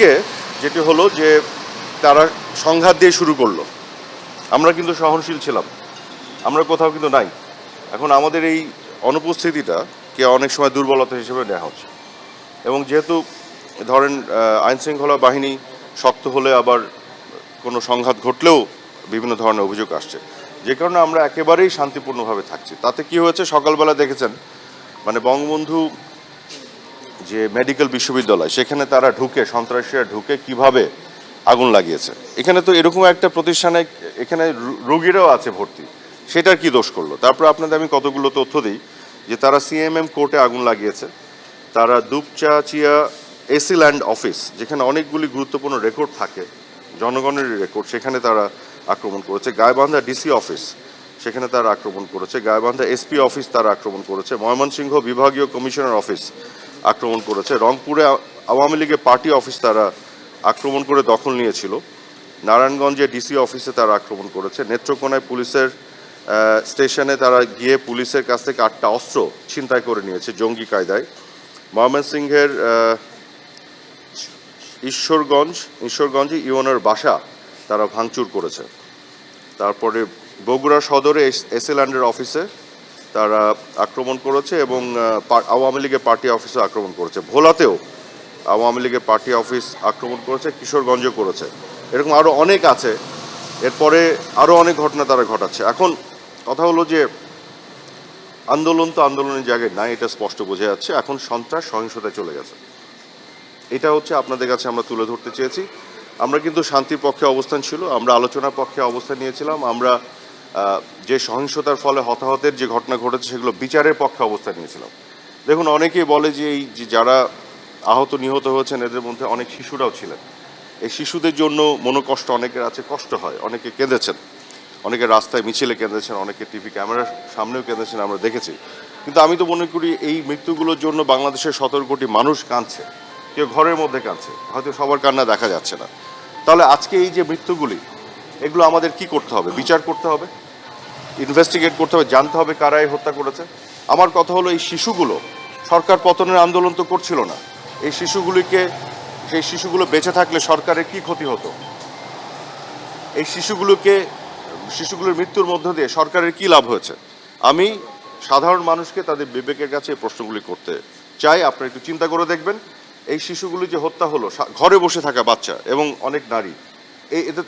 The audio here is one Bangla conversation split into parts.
আজকে যেটি হলো যে তারা সংঘাত দিয়ে শুরু করল। আমরা কিন্তু সহনশীল ছিলাম। আমরা কোথাও কিন্তু নাই। এখন আমাদের এই অনুপস্থিতিটা কে অনেক সময় দুর্বলতা হিসেবে নেওয়া হচ্ছে। এবং যেহেতু ধরেন আইনশৃঙ্খলা বাহিনী শক্ত হলে আবার কোনো সংঘাত ঘটলেও বিভিন্ন ধরনের অভিযোগ আসছে। যে কারণে আমরা একেবারেই শান্তিপূর্ণভাবে থাকছি। তাতে কি হয়েছে? সকালবেলা দেখেছেন মানে বঙ্গবন্ধু যে মেডিকেল বিশ্ববিদ্যালয়, সেখানে তারা ঢুকে, সন্ত্রাসীরা ঢুকে কীভাবে আগুন লাগিয়েছে। এখানে তো এরকম একটা প্রতিষ্ঠানে, এখানে রোগীরাও আছে ভর্তি। সেটার কি দোষ করল? তারপর আপনাদের আমি কতগুলো তথ্য দিই, যে তারা সিএমএম কোর্টে আগুন লাগিয়েছে। তারা দুপচাচিয়া এসি ল্যান্ড অফিস, যেখানে অনেকগুলি গুরুত্বপূর্ণ রেকর্ড থাকে, জনগণের রেকর্ড, সেখানে তারা আক্রমণ করেছে। গায়বান্ধা ডিসি অফিস, সেখানে তারা আক্রমণ করেছে। গায়বান্ধা এসপি অফিস তারা আক্রমণ করেছে। ময়মনসিংহ বিভাগীয় কমিশনার অফিস আক্রমণ করেছে। রংপুরে আওয়ামী লীগের পার্টি অফিস তারা আক্রমণ করে দখল নিয়েছিল। নারায়ণগঞ্জে ডিসি অফিসে তারা আক্রমণ করেছে। নেত্রকোনায় পুলিশের স্টেশনে তারা গিয়ে পুলিশের কাছ থেকে আটটা অস্ত্র ছিনতাই করে নিয়েছে জঙ্গি কায়দায়। ময়মনসিংহের ঈশ্বরগঞ্জ, ঈশ্বরগঞ্জে ইউএনের বাসা তারা ভাঙচুর করেছে। তারপরে বগুড়া সদরে এস এসএল্যান্ডের অফিসে তারা আক্রমণ করেছে এবং আওয়ামী লীগের পার্টি অফিসে আক্রমণ করেছে। ভোলাতেও আওয়ামী লীগের পার্টি অফিস আক্রমণ করেছে কিশোরগঞ্জে করেছে। এরকম আরও অনেক আছে। এরপরে আরও অনেক ঘটনা তারা ঘটাচ্ছে। এখন কথা হলো যে, আন্দোলন তো আন্দোলনের জায়গায় নাই, এটা স্পষ্ট বোঝা যাচ্ছে। এখন সন্ত্রাস সহিংসতায় চলে গেছে। এটা হচ্ছে আপনাদের কাছে আমরা তুলে ধরতে চেয়েছি। আমরা কিন্তু শান্তির পক্ষে অবস্থান ছিল, আমরা আলোচনার পক্ষে অবস্থান নিয়েছিলাম, আমরা যে সহিংসতার ফলে হতাহতের যে ঘটনা ঘটেছে সেগুলো বিচারের পক্ষে অবস্থান নিয়েছিলাম দেখুন, অনেকেই বলে যে এই যে যারা আহত, নিহত হয়েছেন, এদের মধ্যে অনেক শিশুরাও ছিলেন। এই শিশুদের জন্য মনোকষ্ট অনেকের আছে, কষ্ট হয়, অনেকে কেঁদেছেন। অনেকে রাস্তায় মিছিলে কেঁদেছেন, অনেকে টিভি ক্যামেরার সামনেও কেঁদেছেন, আমরা দেখেছি। কিন্তু আমি তো মনে করি এই মৃত্যুগুলোর জন্য বাংলাদেশের সতেরো কোটি মানুষ কাঁদছে, কেউ ঘরের মধ্যে কাঁদছে, হয়তো সবার কান্না দেখা যাচ্ছে না। তাহলে আজকে এই যে মৃত্যুগুলি এগুলো আমাদের কি করতে হবে? বিচার করতে হবে ইনভেস্টিগেট করতে হবে, জানতে হবে কারা এই হত্যা করেছে। আমার কথা হলো, এই শিশুগুলো, সরকার পতনের আন্দোলন তো করছিল না। এই শিশুগুলিকে, সেই শিশুগুলো বেঁচে থাকলে সরকারের কি ক্ষতি হতো? এই শিশুগুলোকে, শিশুগুলোর মৃত্যুর মধ্য দিয়ে সরকারের কি লাভ হয়েছে? আমি সাধারণ মানুষকে তাদের বিবেকের কাছে এই প্রশ্নগুলি করতে চাই। আপনারা একটু চিন্তা করে দেখবেন, এই শিশুগুলি যে হত্যা হলো ঘরে বসে থাকা বাচ্চা এবং অনেক নারী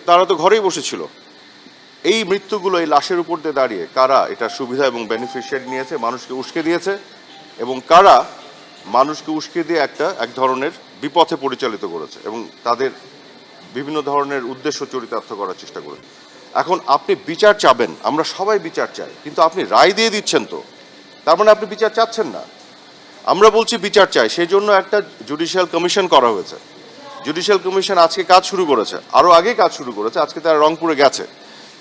তারা তো ঘরেই বসেছিল। এই মৃত্যুগুলো এই লাশের উপর দিয়ে দাঁড়িয়ে কারা এটা সুবিধা এবং বেনিফিশিয়ারি নিয়েছে, মানুষকে উস্কে দিয়েছে এবং কারা মানুষকে উস্কে দিয়ে একটা, এক ধরনের বিপথে পরিচালিত করেছে এবং তাদের বিভিন্ন ধরনের উদ্দেশ্য চরিতার্থ করার চেষ্টা করেছে। এখন আপনি বিচার চাবেন, আমরা সবাই বিচার চাই, কিন্তু আপনি রায় দিয়ে দিচ্ছেন তো। তার মানে আপনি বিচার চাচ্ছেন না। আমরা বলছি বিচার চাই সেই জন্য একটা জুডিশিয়াল কমিশন করা হয়েছে। জুডিশিয়াল কমিশন আজকে কাজ শুরু করেছে। আরও আগে কাজ শুরু করেছে, আজকে তারা রংপুরে গেছে।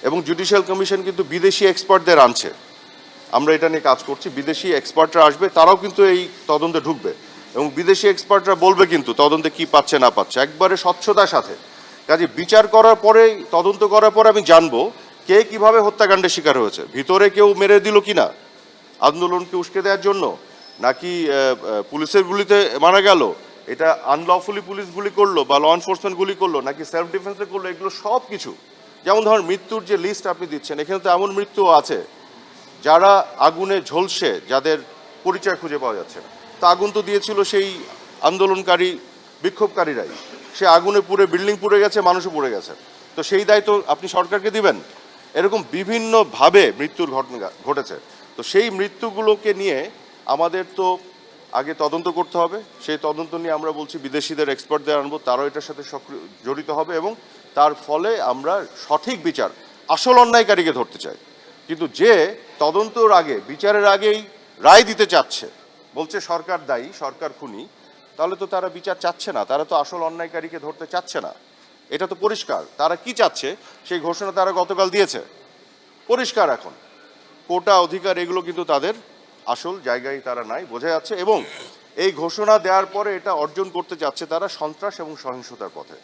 এবং জুডিশিয়াল কমিশন কিন্তু বিদেশি এক্সপার্টদের আনছে। আমরা এটা নিয়ে কাজ করছি, বিদেশি এক্সপার্টরা আসবে, তারাও কিন্তু এই তদন্তে ঢুকবে। এবং বিদেশি এক্সপার্টরা বলবে কিন্তু তদন্তে কি পাচ্ছে, না পাচ্ছে। একবারে স্বচ্ছতার সাথে। কাজে বিচার করার পরেই তদন্ত করার পরে আমি জানব কে কীভাবে হত্যাকাণ্ডের শিকার হয়েছে। ভিতরে কেউ মেরে দিল কি না আন্দোলনকে উস্কে দেওয়ার জন্য? নাকি পুলিশের গুলিতে মারা গেল? এটা আনলফুলি পুলিশ গুলি করল বা ল এনফোর্সমেন্ট গুলি করল, নাকি সেলফ ডিফেন্সে করল, এগুলো সব কিছু। যেমন ধরুন, মৃত্যুর যে লিস্ট আপনি দিচ্ছেন, এখানে তো এমন মৃত্যু আছে, যারা আগুনে ঝলসে, যাদের পরিচয় খুঁজে পাওয়া যাচ্ছে না। তা আগুন তো দিয়েছিল সেই আন্দোলনকারী, বিক্ষোভকারীরাই। সে আগুনে পুড়ে বিল্ডিং পুড়ে গেছে, মানুষও পুড়ে গেছে। তো সেই দায়িত্ব আপনি সরকারকে দিবেন? এরকম বিভিন্নভাবে মৃত্যুর ঘটনা, ঘটেছে। তো সেই মৃত্যুগুলোকে নিয়ে আমাদের তো আগে তদন্ত করতে হবে। সেই তদন্ত নিয়ে আমরা বলছি বিদেশিদের এক্সপার্টদের আনব, তারাও এটার সাথে সক্রিয়, জড়িত হবে এবং তার ফলে আমরা সঠিক বিচার আসল অন্যায়কারীকে ধরতে চাই। কিন্তু যে তদন্তর আগে, বিচারের আগেই রায় দিতে চাচ্ছে, বলছে সরকার দায়ী, সরকার খুনি, তাহলে তো তারা বিচার চাচ্ছে না, তারা তো আসল অন্যায়কারীকে ধরতে চাচ্ছে না। এটা তো পরিষ্কার। তারা কি চাচ্ছে, সেই ঘোষণা তারা গতকাল দিয়েছে। পরিষ্কার এখন। কোটা অধিকার এগুলো কিন্তু তাদের আসল জায়গায় তারা নাই, বোঝা যাচ্ছে। এবং এই ঘোষণা দেওয়ার পরে এটা অর্জন করতে যাচ্ছে তারা সন্ত্রাস এবং সহিংসতার পথে।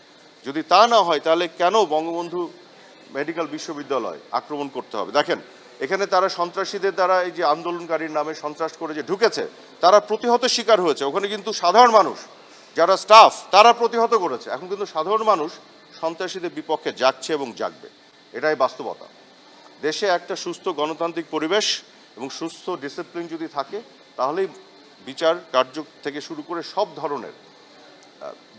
যদি তা না হয়, তাহলে কেন বঙ্গবন্ধু মেডিকেল বিশ্ববিদ্যালয় আক্রমণ করতে হবে? দেখেন, এখানে তারা সন্ত্রাসীদের দ্বারা এই যে আন্দোলনকারীর নামে সন্ত্রাস করে যে ঢুকেছে, তারা প্রতিহত শিকার হয়েছে। ওখানে কিন্তু সাধারণ মানুষ, যারা স্টাফ, তারা প্রতিহত করেছে। এখন কিন্তু সাধারণ মানুষ সন্ত্রাসীদের বিপক্ষে যাচ্ছে এবং জাগবে। এটাই বাস্তবতা। দেশে একটা সুস্থ গণতান্ত্রিক পরিবেশ এবং সুস্থ ডিসিপ্লিন যদি থাকে, তাহলেই বিচার কার্য থেকে শুরু করে সব ধরনের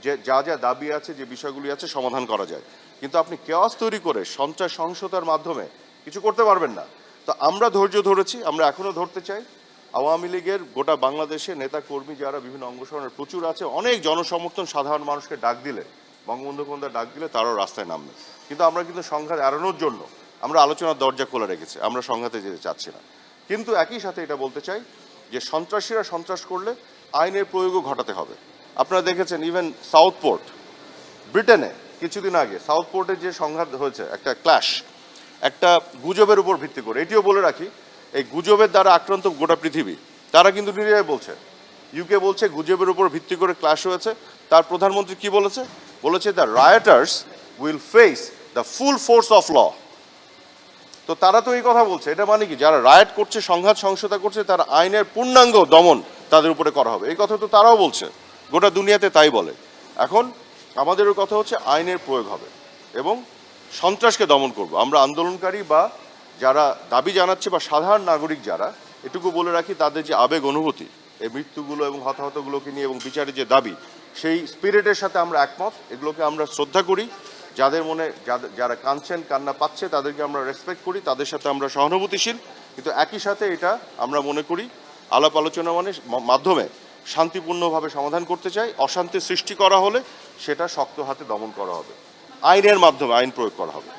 যে, যা যা দাবি আছে, যে বিষয়গুলি আছে, সমাধান করা যায়। কিন্তু আপনি কেওয়াস তৈরি করে সন্ত্রাস সহিংসতার মাধ্যমে কিছু করতে পারবেন না। তো আমরা ধৈর্য ধরেছি, আমরা এখনও ধরতে চাই। আওয়ামী লীগের গোটা বাংলাদেশে নেতা কর্মী যারা বিভিন্ন অঙ্গসরণের প্রচুর আছে, অনেক জনসমর্থন সাধারণ মানুষকে ডাক দিলে, বঙ্গবন্ধু কন্যা ডাক দিলে তারাও রাস্তায় নামবে। কিন্তু আমরা কিন্তু সংঘাত এড়ানোর জন্য আমরা আলোচনার দরজা খোলা রেখেছি, আমরা সংঘাতে যেতে চাচ্ছি না। কিন্তু একই সাথে এটা বলতে চাই যে সন্ত্রাসীরা সন্ত্রাস করলে আইনের প্রয়োগও ঘটাতে হবে। আপনারা দেখেছেন ইভেন সাউথ পোর্ট ব্রিটেনে কিছুদিন আগে সাউথ পোর্টে যে সংঘাত হয়েছে, একটা ক্ল্যাশ একটা গুজবের উপর ভিত্তি করে, এটিও বলে রাখি, এই গুজবের দ্বারা আক্রান্ত গোটা পৃথিবী, তারা কিন্তু নিজেরাই বলছে। ইউকে বলছে গুজবের উপর ভিত্তি করে ক্ল্যাশ হয়েছে, তার প্রধানমন্ত্রী কি বলেছে? বলেছে the rioters will face the full force of law তো তারা তো এই কথা বলছে। এটা মানে কি? যারা রায়ট করছে, সংঘাত সহিংসতা করছে, তারা আইনের পূর্ণাঙ্গ দমন তাদের উপরে করা হবে। এই কথা তো তারাও বলছে। গোটা দুনিয়াতে তাই বলে। এখন আমাদেরও কথা হচ্ছে আইনের প্রয়োগ হবে এবং সন্ত্রাসকে দমন করব। আমরা আন্দোলনকারী বা যারা দাবি জানাচ্ছে বা সাধারণ নাগরিক যারা, এটুকু বলে রাখি, তাদের যে আবেগ অনুভূতি, এই মৃত্যুগুলো এবং হতাহতগুলোকে নিয়ে এবং বিচারের যে দাবি, সেই স্পিরিটের সাথে আমরা একমত। এগুলোকে আমরা শ্রদ্ধা করি। যাদের মনে যারা কাঁদছেন, কান্না পাচ্ছে, তাদেরকে আমরা রেসপেক্ট করি, তাদের সাথে আমরা সহানুভূতিশীল। কিন্তু একই সাথে এটা আমরা মনে করি, আলাপ আলোচনা মানে মাধ্যমে শান্তিপূর্ণভাবে সমাধান করতে চাই, অশান্তি সৃষ্টি করা হলে সেটা শক্ত হাতে দমন করা হবে। আইনের মাধ্যমে আইন প্রয়োগ করা হবে।